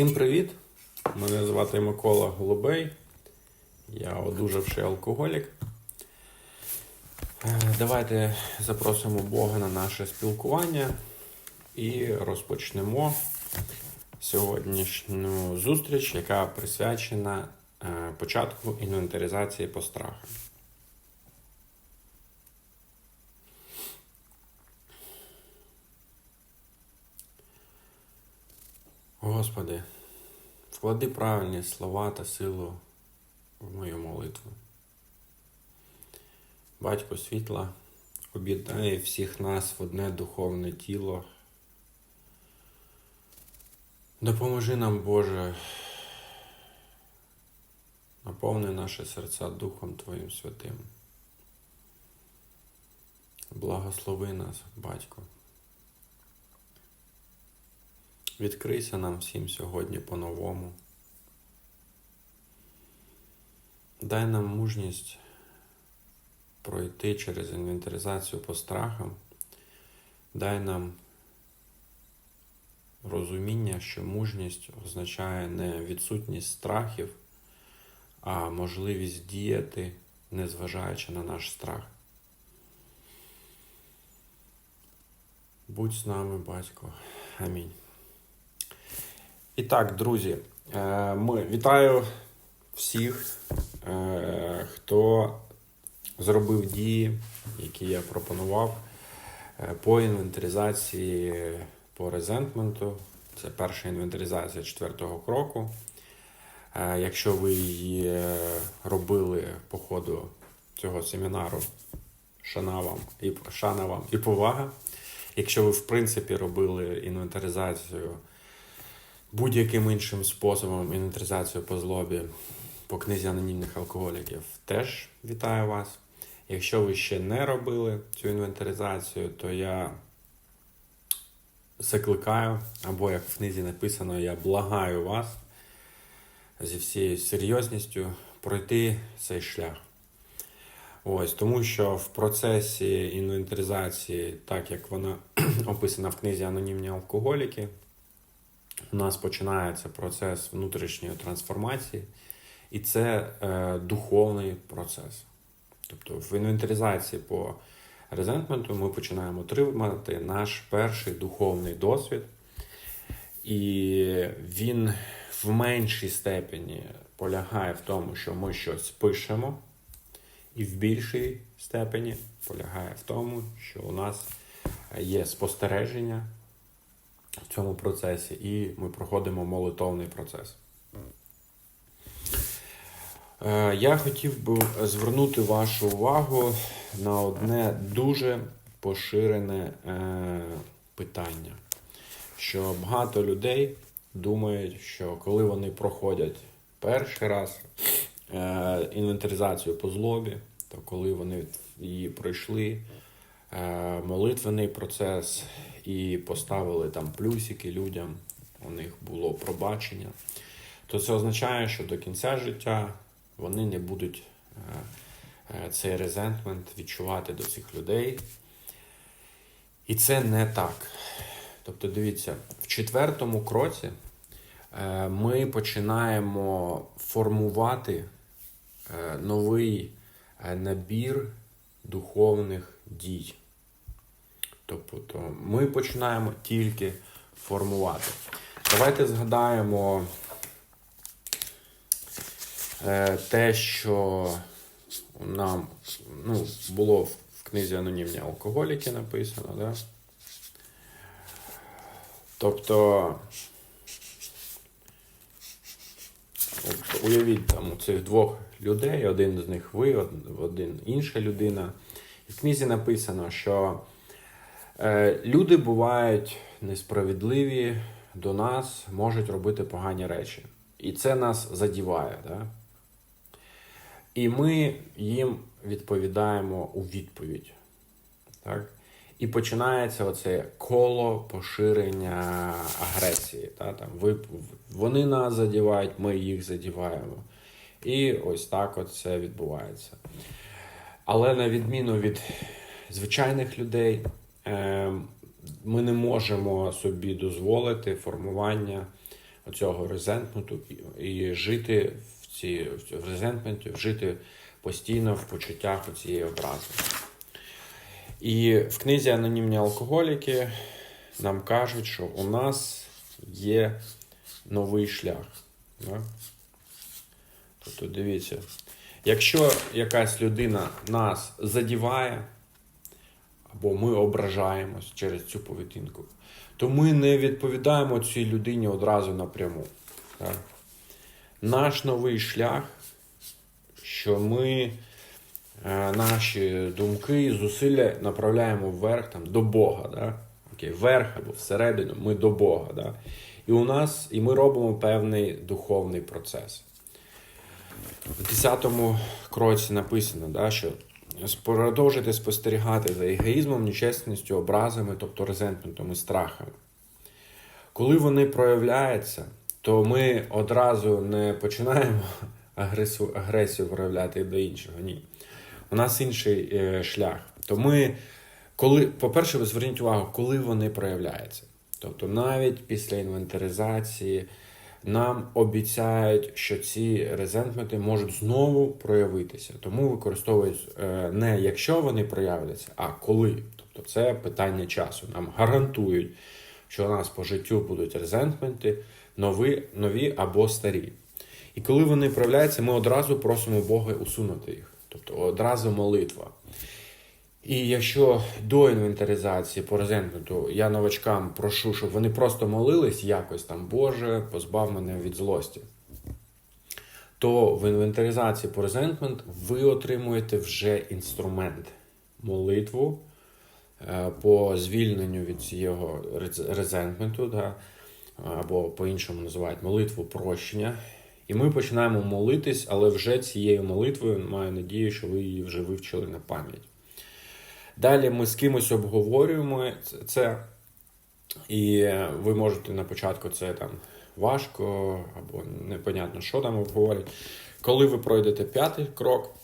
Всім привіт! Мене звати Микола Голубей. Я одужавший алкоголік. Е, Давайте запросимо Бога на наше спілкування і розпочнемо сьогоднішню зустріч, яка присвячена е, початку інвентаризації по страхам. Господи, вклади правильні слова та силу в мою молитву. Батько світла, об'єднає всіх нас в одне духовне тіло. Допоможи нам, Боже, наповни наші серця Духом Твоїм Святим. Благослови нас, Батько. Відкрийся нам всім сьогодні по-новому. Дай нам мужність пройти через інвентаризацію по страхам. Дай нам розуміння, що мужність означає не відсутність страхів, а можливість діяти, незважаючи на наш страх. Будь з нами, батько. Амінь. І так, друзі, е, ми вітаю всіх, е, хто зробив дії, які я пропонував е, по інвентаризації по резентменту. Це перша інвентаризація четвертого кроку. Якщо ви її робили по ходу цього семінару, шана вам і шана вам і повага. Якщо ви в принципі робили інвентаризацію будь-яким іншим способом інвентаризацію по злобі по книзі анонімних алкоголіків, теж вітаю вас. Якщо ви ще не робили цю інвентаризацію, то я закликаю, або як в книзі написано, я благаю вас зі всією серйозністю пройти цей шлях. Ось, тому що в процесі інвентаризації, так як вона описана в книзі Анонімні алкоголіки, у нас починається процес внутрішньої трансформації, і це е, духовний процес. Тобто в інвентаризації по резентменту ми починаємо отримати наш перший духовний досвід, і він в меншій степені полягає в тому, що ми щось пишемо, і в більшій степені полягає в тому, що у нас є спостереження в цьому процесі, і ми проходимо молитовний процес. Е, Я хотів би звернути вашу увагу на одне дуже поширене е, питання, що багато людей думають, що коли вони проходять перший раз е, інвентаризацію по злобі, то коли вони її пройшли, молитвений процес і поставили там плюсики людям, у них було пробачення, то це означає, що до кінця життя вони не будуть е, е, цей резентмент відчувати до цих людей. І це не так. Тобто, дивіться, в четвертому кроці е, ми починаємо формувати новий набір духовних дій. Тобто ми починаємо тільки формувати. Давайте згадаємо е, те, що нам ну, було в книзі Анонімні алкоголіки написано. Да? Тобто, уявіть там у цих двох людей, один з них ви, один інша людина. І в книзі написано, що люди бувають несправедливі до нас, можуть робити погані речі. І це нас задіває. Да? І ми їм відповідаємо у відповідь. Так? І починається оце коло поширення агресії. Та? Там, ви, вони нас задівають, ми їх задіваємо. І ось так от це відбувається. Але на відміну від звичайних людей, е, ми не можемо собі дозволити формування оцього резентменту і жити в ці в резентменті, жити постійно в почуттях цієї образи. І в книзі Анонімні алкоголіки нам кажуть, що у нас є новий шлях. Да? Тобто, дивіться, якщо якась людина нас задіває, або ми ображаємось через цю поведінку, то ми не відповідаємо цій людині одразу напряму. Так? Наш новий шлях, що ми е, наші думки і зусилля направляємо вверх там, до Бога. Да? Окей, вверх або всередину, ми до Бога. Да? І у нас, і ми робимо певний духовний процес. В 10 кроці написано, да, що продовжити спостерігати за егоїзмом, нечесністю, образами, тобто резентментом і страхами. Коли вони проявляються, то ми одразу не починаємо агресію, агресію проявляти до іншого. Ні. У нас інший е, шлях. То ми, коли, по-перше, ви зверніть увагу, коли вони проявляються. Тобто навіть після інвентаризації нам обіцяють, що ці резентменти можуть знову проявитися. Тому використовують е, не якщо вони проявляться, а коли. Тобто це питання часу. Нам гарантують, що у нас по життю будуть резентменти, нові, нові або старі. І коли вони проявляються, ми одразу просимо Бога усунути їх. Тобто одразу молитва. І якщо до інвентаризації по резентменту я новачкам прошу, щоб вони просто молились якось там, Боже, позбав мене від злості, то в інвентаризації по резентмент ви отримуєте вже інструмент молитву е, по звільненню від цього резентменту, да, або по-іншому називають молитву прощення. І ми починаємо молитись, але вже цією молитвою маю надію, що ви її вже вивчили на пам'ять. Далі ми з кимось обговорюємо це, і ви можете на початку це там важко або непонятно, що там обговорять. Коли ви пройдете п'ятий крок,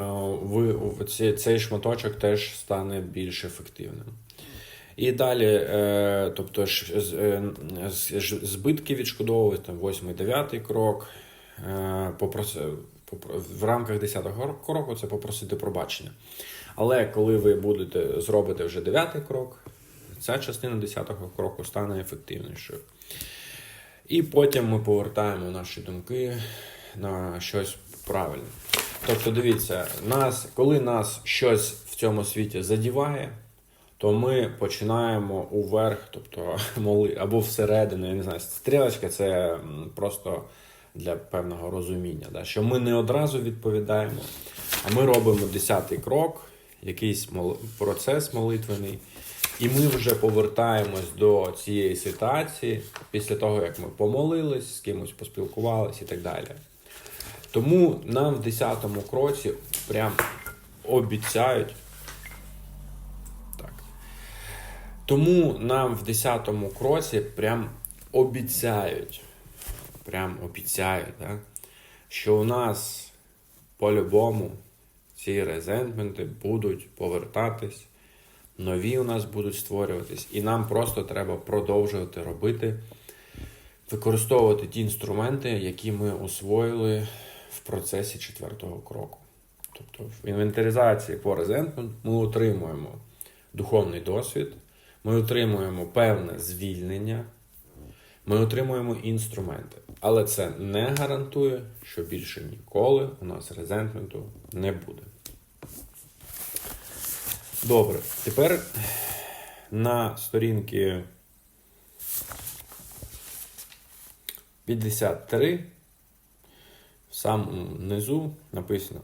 е, ви, цей шматочок теж стане більш ефективним. І далі, е, тобто, е, збитки відшкодовувати, там, восьмий, дев'ятий крок. В рамках 10-го кроку це попросити пробачення. Але коли ви будете зробите вже дев'ятий крок, ця частина десятого кроку стане ефективнішою. І потім ми повертаємо наші думки на щось правильне. Тобто, дивіться, нас, коли нас щось в цьому світі задіває, то ми починаємо уверх, тобто моли, або всередину, я не знаю, стрілочка це просто для певного розуміння, да, що ми не одразу відповідаємо, а ми робимо десятий крок якийсь процес молитвений, і ми вже повертаємось до цієї ситуації після того, як ми помолились, з кимось поспілкувалися і так далі. Тому нам в 10-му кроці прям обіцяють. Так. Тому нам в 10-му кроці прям обіцяють, прям обіцяють, так? що у нас по-любому ці резентменти будуть повертатись, нові у нас будуть створюватись, і нам просто треба продовжувати робити, використовувати ті інструменти, які ми освоїли в процесі четвертого кроку. Тобто в інвентаризації по резентмент ми отримуємо духовний досвід, ми отримуємо певне звільнення, ми отримуємо інструменти. Але це не гарантує, що більше ніколи у нас резентменту не буде. Добре, тепер на сторінки 53 в самому низу написано: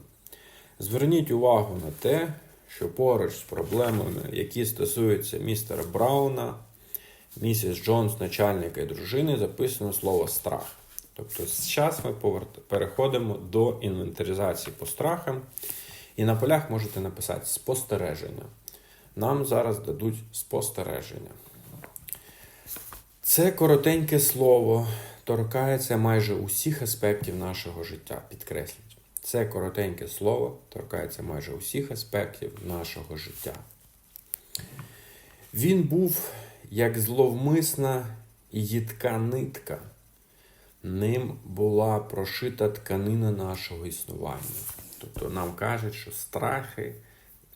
Зверніть увагу на те, що поруч з проблемами, які стосуються містера Брауна, місіс Джонс, начальника і дружини, записано слово страх. Тобто, зараз ми переходимо до інвентаризації по страхам. І на полях можете написати спостереження. Нам зараз дадуть спостереження. Це коротеньке слово торкається майже усіх аспектів нашого життя. Підкресліть. Це коротеньке слово торкається майже усіх аспектів нашого життя. Він був як зловмисна і їдка нитка. Ним була прошита тканина нашого існування. Тобто нам кажуть, що страхи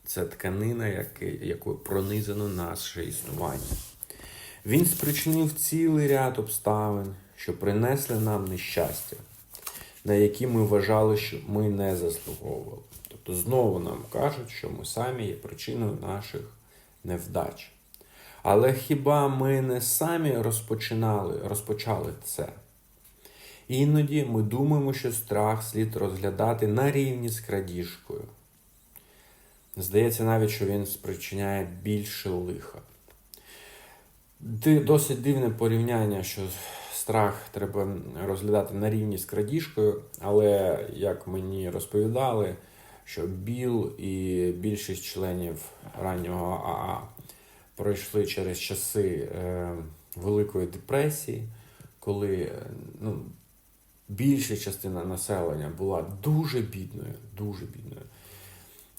це тканина, якою пронизано наше існування. Він спричинив цілий ряд обставин, що принесли нам нещастя, на які ми вважали, що ми не заслуговували. Тобто знову нам кажуть, що ми самі є причиною наших невдач. Але хіба ми не самі розпочинали, розпочали це? Іноді ми думаємо, що страх слід розглядати на рівні з крадіжкою. Здається навіть, що він спричиняє більше лиха. Досить дивне порівняння, що страх треба розглядати на рівні з крадіжкою, але як мені розповідали, що Біл і більшість членів раннього АА пройшли через часи е, Великої депресії, коли е, ну, більша частина населення була дуже бідною, дуже бідною.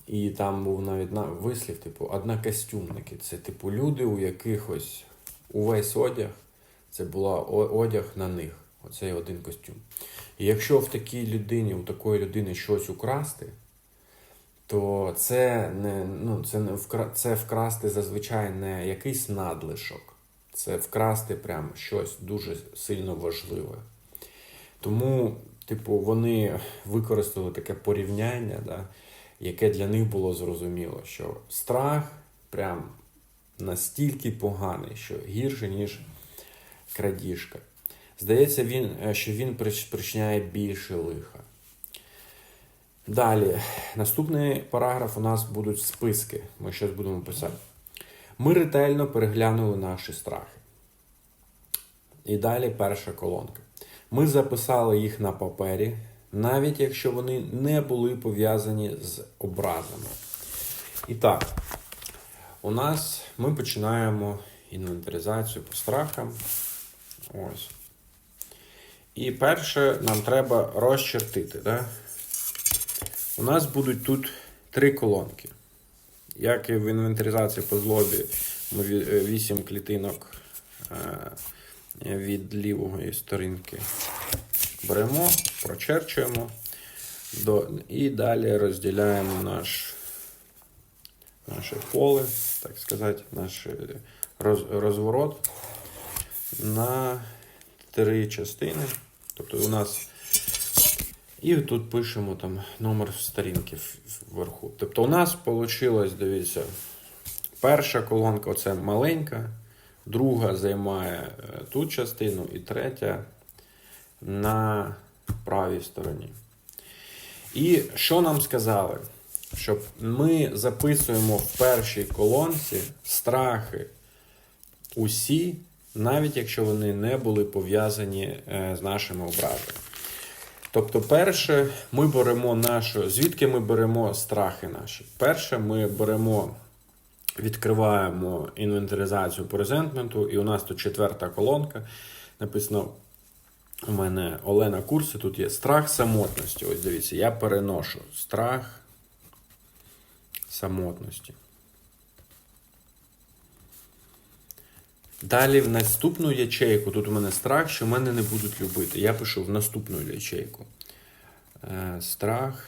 І там був навіть на вислів, типу, однокостюмники. Це типу люди, у яких ось увесь одяг, це була одяг на них. Оцей один костюм. І якщо в такій людині, у такої людини щось украсти, то це не ну, це не вкра... це вкрасти зазвичай не якийсь надлишок, це вкрасти прям щось дуже сильно важливе. Тому, типу, вони використали таке порівняння, да, яке для них було зрозуміло, що страх прям настільки поганий, що гірше, ніж крадіжка. Здається, він, е, що він причиняє більше лиха. Далі, наступний параграф у нас будуть списки. Ми щось будемо писати. Ми ретельно переглянули наші страхи. І далі перша колонка. Ми записали їх на папері, навіть якщо вони не були пов'язані з образами. І так, у нас ми починаємо інвентаризацію по страхам. Ось. І перше нам треба розчертити. Да? У нас будуть тут три колонки. Як і в інвентаризації по злобі, ми 8 клітинок е, від лівої сторінки беремо, прочерчуємо до, і далі розділяємо наш, наше поле, так сказати, наш е, роз, розворот на три частини. Тобто у нас і тут пишемо там номер сторінки вверху. Тобто у нас вийшло, дивіться, перша колонка оце маленька, друга займає е, ту частину, і третя на правій стороні. І що нам сказали? Щоб ми записуємо в першій колонці страхи усі, навіть якщо вони не були пов'язані е, з нашими образами. Тобто, перше, ми беремо нашу. Звідки ми беремо страхи наші? Перше, ми беремо, відкриваємо інвентаризацію по резентменту, і у нас тут четверта колонка. Написано у мене Олена Курси, тут є страх самотності. Ось дивіться, я переношу страх самотності. Далі в наступну ячейку, тут у мене страх, що мене не будуть любити. Я пишу в наступну ячейку. Е, страх,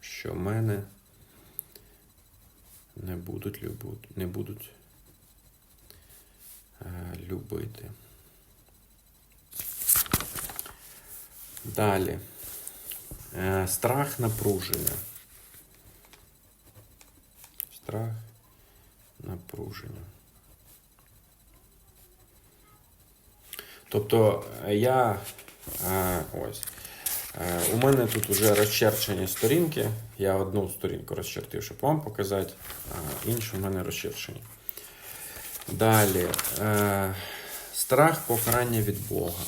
що мене не будуть любити. Не будуть е, любити. Далі. Е, страх напруження. Страх напруження. Тобто е, я ось. Е, У мене тут вже розчерчені сторінки. Я одну сторінку розчертив, щоб вам показати, а іншу в мене розчерчені. Далі. е, Страх покарання від Бога.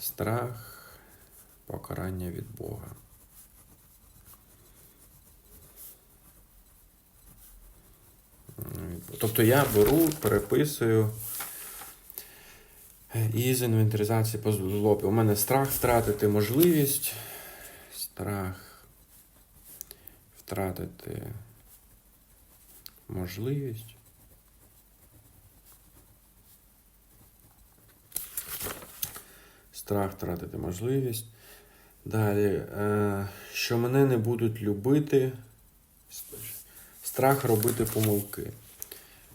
Страх покарання від Бога. Тобто я беру, переписую із інвентаризації по злобі. У мене страх втратити можливість. Страх втратити можливість. Страх втратити можливість. Далі, е, що мене не будуть любити. Страх робити помилки.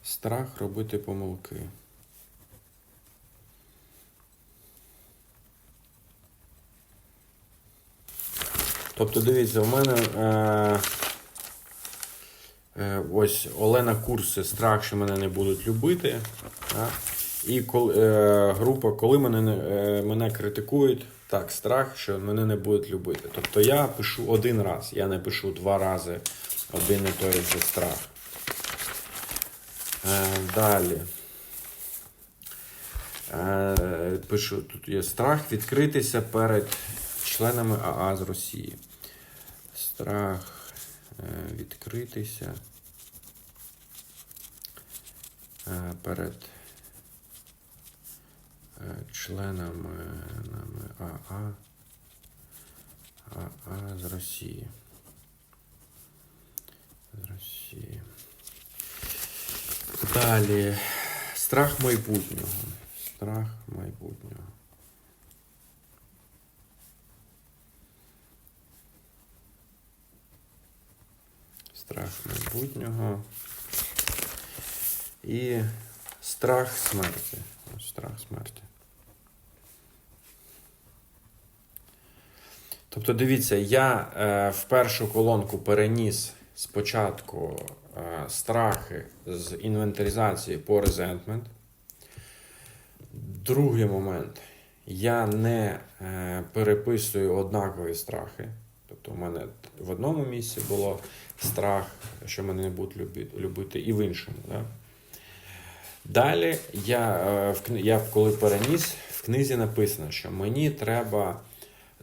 Страх робити помилки. Тобто, дивіться, у мене е, е, ось Олена Курси страх, що мене не будуть любити. Так? І кол, е, група, коли мене, е, мене критикують, так, страх, що мене не будуть любити. Тобто я пишу один раз, я не пишу два рази один і той же страх. Е, далі. Е, пишу, тут є страх відкритися перед членами АА з Росії. Страх е, відкритися е, перед е, членами нами АА, АА з Росії. З Росії. Далі. Страх майбутнього. Страх майбутнього. Страх майбутнього. І страх смерті. Страх смерті. Тобто, дивіться, я е, в першу колонку переніс спочатку е, страхи з інвентаризації по резентмент. Другий момент. Я не е, переписую однакові страхи. Тобто, у мене в одному місці було страх, що мене не будуть люби- любити, і в іншому. Да? Далі я, е, в я коли переніс, в книзі написано, що мені треба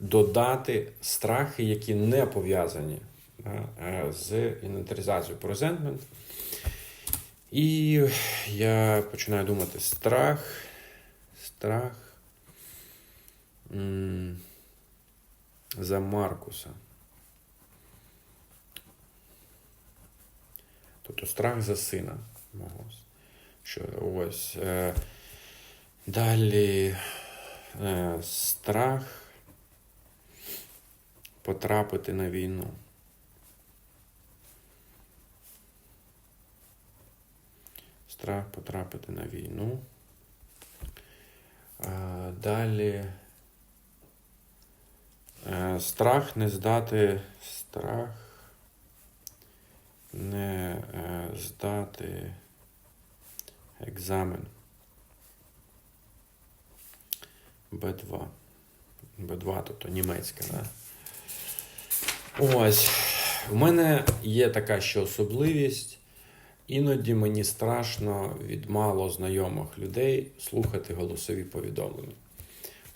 додати страхи, які не пов'язані да, е, з інвентаризацією по резентмент. І я починаю думати: страх, страх за Маркуса. Тобто страх за сина мого. Що ось. Е, далі е, страх потрапити на війну. Страх потрапити на війну. А, далі. Е, страх не здати. Страх не е, здати екзамен. Б2. Б2, тобто німецька, да? Ось. У мене є така ще особливість. Іноді мені страшно від мало знайомих людей слухати голосові повідомлення.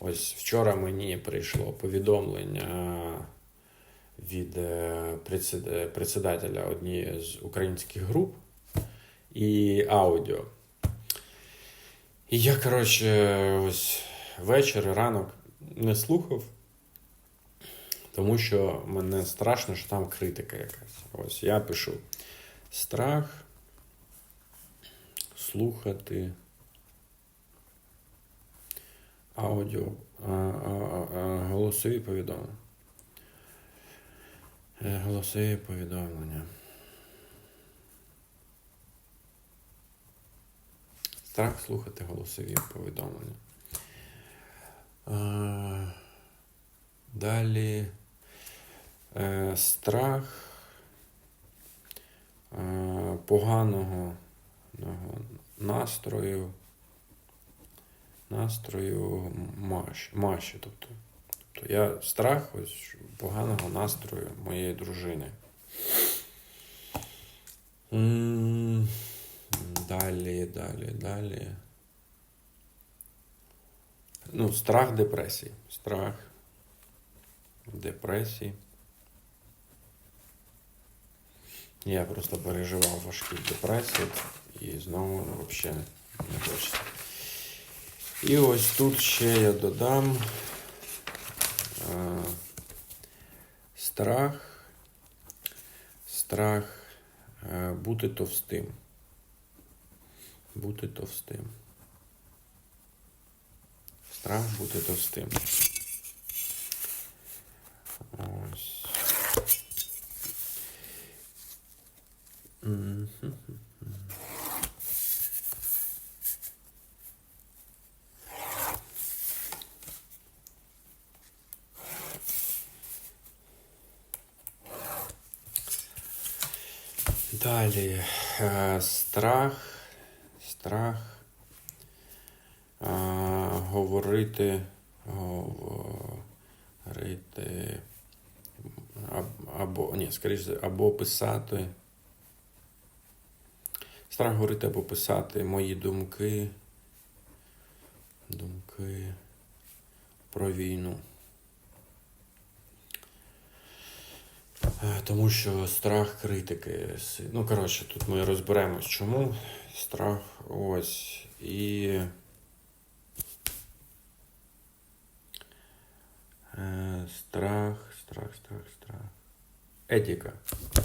Ось вчора мені прийшло повідомлення від е, председателя однієї з українських груп і аудіо. І я, коротше, ось вечір, ранок не слухав, тому що мене страшно, що там критика якась. Ось я пишу страх слухати аудіо, а, а, а, голосові повідомлення. Е, Голосові повідомлення. Страх слухати голосові повідомлення. Е, Далі е, страх поганогоного настрою. Настрою. Маші тобто. Тобто я страх ось поганого настрою моєї дружини. Далі, далі, далі. Ну, страх депресії. Страх депресії. Я просто переживав важкі депресії і знову взагалі не хочеться. І ось тут ще я додам страх, страх е, бути товстим. Бути товстим. Страх бути товстим. Ось. Мгм. Далі е, страх, страх е, говорити, говорити або ні, скоріше, або писати. Страх говорити або писати мої думки, думки про війну. Тому що страх критики. Ну, коротше, тут ми розберемось, чому страх ось. І. Е, страх, страх, страх, страх. Етика.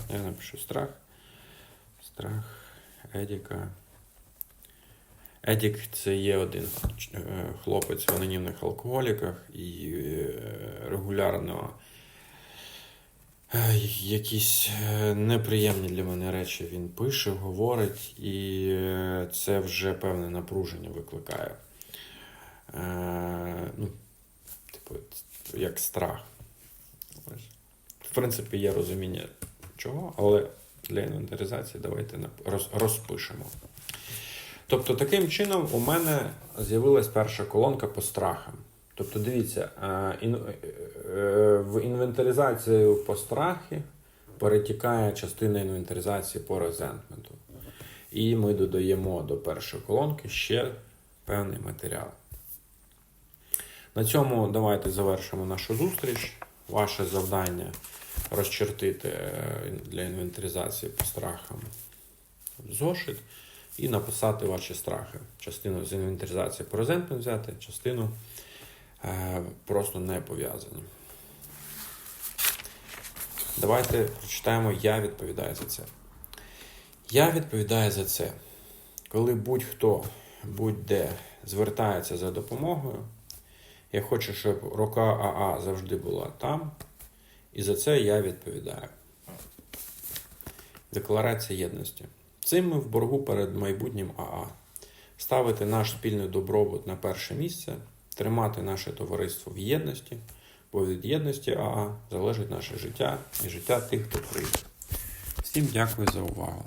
Я напишу страх. Страх, етика. Едік це є один е, хлопець в анонімних алкоголіках і е, регулярно Е, Якісь е, неприємні для мене речі він пише, говорить, і е, це вже певне напруження викликає. Е, Ну, типу, як страх. В принципі, є розуміння чого, але для інвентаризації давайте розпишемо. Тобто, таким чином у мене з'явилась перша колонка по страхам. Тобто, дивіться, е, ін- е, в інвентаризацію по страхи перетікає частина інвентаризації по резентменту. І ми додаємо до першої колонки ще певний матеріал. На цьому давайте завершимо нашу зустріч. Ваше завдання розчертити е, для інвентаризації по страхам зошит і написати ваші страхи. Частину з інвентаризації по резентмент взяти, частину е, просто не пов'язані. Давайте прочитаємо Я відповідаю за це. Я відповідаю за це. Коли будь-хто, будь-де звертається за допомогою, я хочу, щоб рука АА завжди була там, і за це я відповідаю. Декларація єдності. Цим ми в боргу перед майбутнім АА. Ставити наш спільний добробут на перше місце, тримати наше товариство в єдності, бо від єдності АА залежить наше життя і життя тих, хто прийде. Всім дякую за увагу.